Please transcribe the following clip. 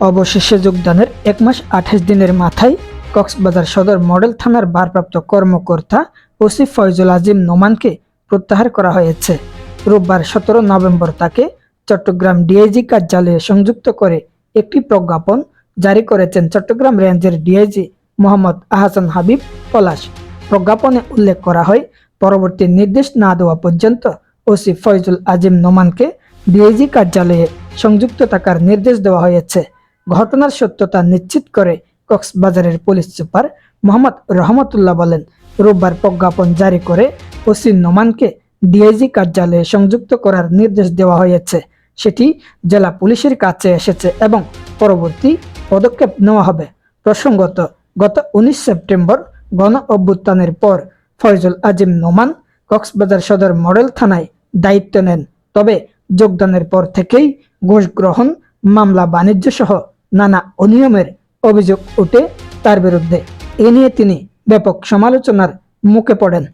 অবশেষে যোগদানের এক মাস আঠাশ দিনের মাথায় কক্সবাজার সদর মডেল থানার ভারপ্রাপ্ত কর্মকর্তা ওসি ফয়জুল আজিম নোমানকে প্রত্যাহার করা হয়েছে। রোববার সতেরো নভেম্বর তাকে চট্টগ্রাম ডিআইজি কার্যালয়ে সংযুক্ত করে একটি প্রজ্ঞাপন জারি করেছেন চট্টগ্রাম রেঞ্জের ডিআইজি মোহাম্মদ আহসান হাবিব পলাশ। প্রজ্ঞাপনে উল্লেখ করা হয়, পরবর্তী নির্দেশ না দেওয়া পর্যন্ত ওসি ফয়জুল আজিম নোমানকে ডিআইজি কার্যালয়ে সংযুক্ত থাকার নির্দেশ দেওয়া হয়েছে। ঘটনার সত্যতা নিশ্চিত করে কক্সবাজারের পুলিশ সুপার মোহাম্মদ রহমতুল্লাহ বলেন, রোববার প্রজ্ঞাপন জারি করে ওসি নোমানকে ডিআইজি কার্যালয়ে সংযুক্ত করার নির্দেশ দেওয়া হয়েছে। সেটি জেলা পুলিশের কাছে এসেছে এবং পরবর্তী পদক্ষেপ নেওয়া হবে। প্রসঙ্গত, গত উনিশ সেপ্টেম্বর গণ অভ্যুত্থানের পর ফয়জুল আজিম নোমান কক্সবাজার সদর মডেল থানায় দায়িত্ব নেন। তবে যোগদানের পর থেকেই ঘুষ গ্রহণ মামলা বাণিজ্য সহ নানা অনিয়মের অভিযোগ ওঠে তার বিরুদ্ধে। এ নিয়ে তিনি ব্যাপক সমালোচনার মুখে পড়েন।